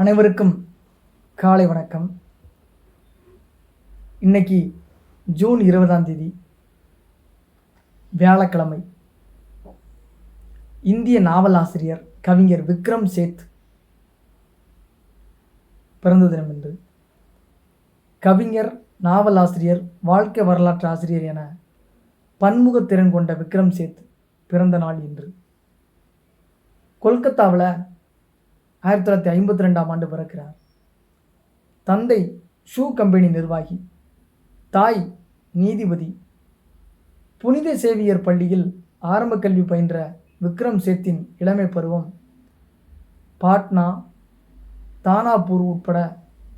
அனைவருக்கும் காலை வணக்கம். இன்னைக்கு ஜூன் இருபதாம் தேதி வியாழக்கிழமை. இந்திய நாவல் ஆசிரியர் கவிஞர் விக்ரம் சேத் பிறந்த தினம் என்று கவிஞர் நாவல் ஆசிரியர் வாழ்க்கை வரலாற்று ஆசிரியர் என பன்முகத்திறன் கொண்ட விக்ரம் சேத் பிறந்த நாள் இன்று. கொல்கத்தாவில் ஆயிரத்தி தொள்ளாயிரத்தி ஐம்பத்தி ரெண்டாம் ஆண்டு பிறக்கிறார். தந்தை ஷூ கம்பெனி நிர்வாகி தாய் நீதிபதி புனித சேவியர் பள்ளியில் ஆரம்ப கல்வி பயின்ற விக்ரம் சேத்தின் இளமை பருவம் பாட்னா தானாபூர் உட்பட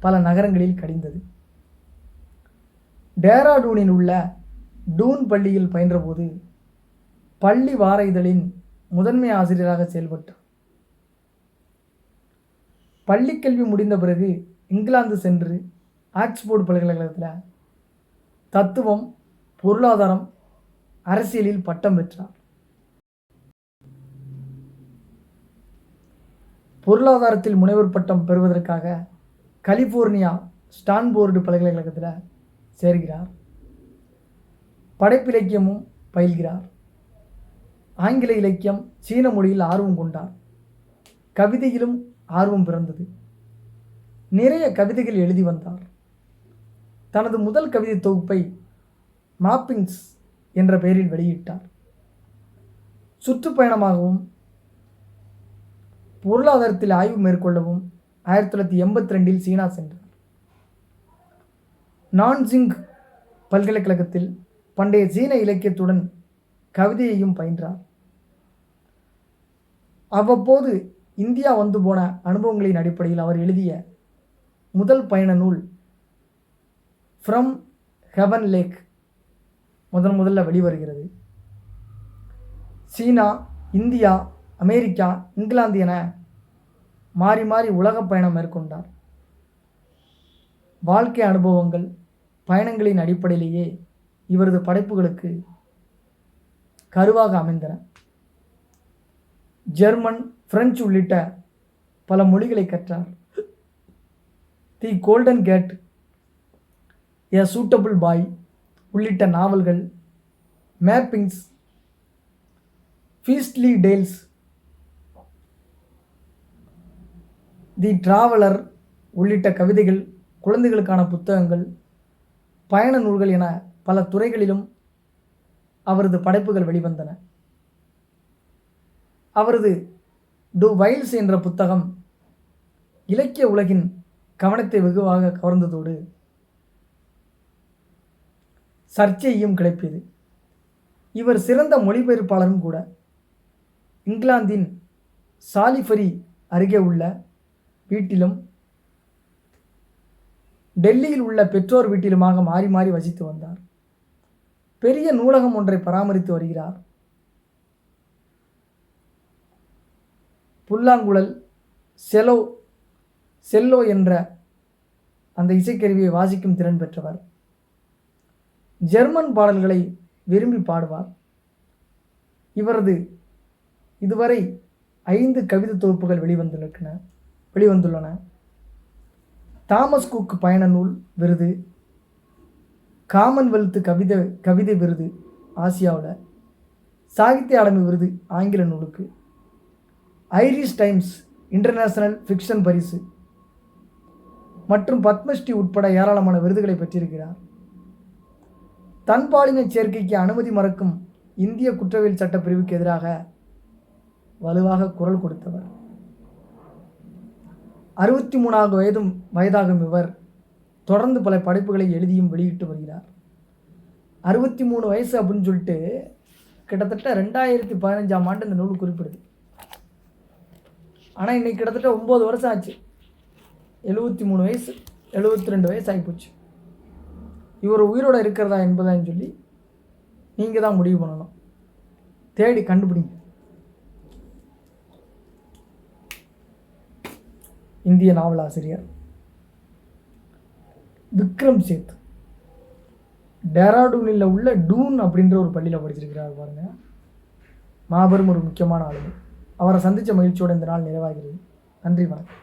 பல நகரங்களில் கடிந்தது. டேராடூனில் உள்ள டூன் பள்ளியில் பயின்றபோது பள்ளி வார இதழின் முதன்மை ஆசிரியராக செயல்பட்டார். பள்ளிக்கல்வி முடிந்த பிறகு இங்கிலாந்து சென்று ஆக்ஸ்போர்டு பல்கலைக்கழகத்தில் தத்துவம் பொருளாதாரம் அரசியலில் பட்டம் பெற்றார். பொருளாதாரத்தில் முனைவர் பட்டம் பெறுவதற்காக கலிஃபோர்னியா ஸ்டான்போர்டு பல்கலைக்கழகத்தில் சேர்கிறார். படைப்பிலக்கியமும் பயில்கிறார். ஆங்கில இலக்கியம் சீன மொழியில் ஆர்வம் கொண்டார். கவிதையிலும் ஆர்வம் பிறந்தது. நிறைய கவிதைகள் எழுதி வந்தார். தனது முதல் கவிதை தொகுப்பை மாப்பிங்ஸ் என்ற பெயரில் வெளியிட்டார். சுற்றுப்பயணமாகவும் பொருளாதாரத்தில் ஆய்வு மேற்கொள்ளவும் ஆயிரத்தி தொள்ளாயிரத்தி எண்பத்தி ரெண்டில் சீனா சென்றார். நான்சிங் பல்கலைக்கழகத்தில் பண்டைய சீன இலக்கியத்துடன் கவிதையையும் பயின்றார். அவ்வப்போது இந்தியா வந்து போன அனுபவங்களின் அடிப்படையில் அவர் எழுதிய முதல் பயண நூல் ஃப்ரம் ஹெவன் லேக் முதன் முதல்ல வெளிவருகிறது. சீனா இந்தியா அமெரிக்கா இங்கிலாந்து என மாறி மாறி உலகப் பயணம் மேற்கொண்டார். வாழ்க்கை அனுபவங்கள் பயணங்களின் அடிப்படையிலேயே இவரது படைப்புகளுக்கு கருவாக அமைந்தன. ஜெர்மன் பிரெஞ்சு உள்ளிட்ட பல மொழிகளை கற்றார். The golden gate a suitable boy உள்ளிட்ட நாவல்கள் mappings beastly tales the traveller உள்ளிட்ட கவிதைகள் குழந்தைகளுக்கான புத்தகங்கள் பயண நூல்கள் என பல துறைகளிலும் அவரது படைப்புகள் வெளிவந்தன. அவரது டு வைல்ஸ் என்ற புத்தகம் இலக்கிய உலகின் கவனத்தை வெகுவாக கவர்ந்ததோடு சர்ச்சையையும் கிளப்பியது. இவர் சிறந்த மொழிபெயர்ப்பாளரும் கூட. இங்கிலாந்தின் சாலிஃபரி அருகே உள்ள வீட்டிலும் டெல்லியில் உள்ள பெற்றோர் வீட்டிலுமாக மாறி மாறி வசித்து வந்தார். பெரிய நூலகம் ஒன்றை பராமரித்து வருகிறார். புல்லாங்குழல் செலோ செல்லோ என்ற அந்த இசைக்கருவியை வாசிக்கும் திறன் பெற்றவர். ஜெர்மன் பாடல்களை விரும்பி பாடுவார். இவரது இதுவரை ஐந்து கவிதை தொகுப்புகள் வெளிவந்துள்ளன வெளிவந்துள்ளன. தாமஸ் குக் பயண நூல் விருது காமன்வெல்த் கவிதை கவிதை விருது ஆசியாவில் சாகித்ய அகாடமி விருது ஆங்கில நூலுக்கு. ஐரிஷ் டைம்ஸ் இன்டர்நேஷனல் ஃபிக்ஷன் பரிசு. மற்றும் பத்மஸ்ரீ உட்பட ஏராளமான விருதுகளை பெற்றிருக்கிறார். தன்பாலின சேர்க்கைக்கு அனுமதி மறக்கும் இந்திய குற்றவியல் சட்டப்பிரிவுக்கு எதிராக வலுவாக குரல் கொடுத்தவர். அறுபத்தி மூணாவது வயதும் வயதாகும் இவர் தொடர்ந்து பல படைப்புகளை எழுதியும் வெளியிட்டு வருகிறார். அறுபத்தி மூணு வயசு அப்படின்னு சொல்லிட்டு கிட்டத்தட்ட ரெண்டாயிரத்தி பதினஞ்சாம் ஆண்டு இந்த நூல் குறிப்பிடுது. ஆனால் இன்றைக்கி கிட்டத்தட்ட ஒம்பது வருஷம் ஆச்சு. எழுபத்தி மூணு வயசு எழுபத்தி ரெண்டு வயசு ஆகிப்போச்சு இவர் உயிரோட இருக்கிறதா என்பதான்னு சொல்லி நீங்கள் தான் முடிவு பண்ணணும். தேடி கண்டுபிடிங்க. இந்திய நாவலாசிரியர் விக்ரம் சேத் டேராடூனில் உள்ள டூன் அப்படின்ற ஒரு பள்ளியில் படிச்சிருக்கிறார் பாருங்கள் மாபெரும் ஒரு முக்கியமான ஆளுமை அவரை சந்தித்த மகிழ்ச்சியோடு இந்த நாள் நிறைவாகிறது. நன்றி வணக்கம்.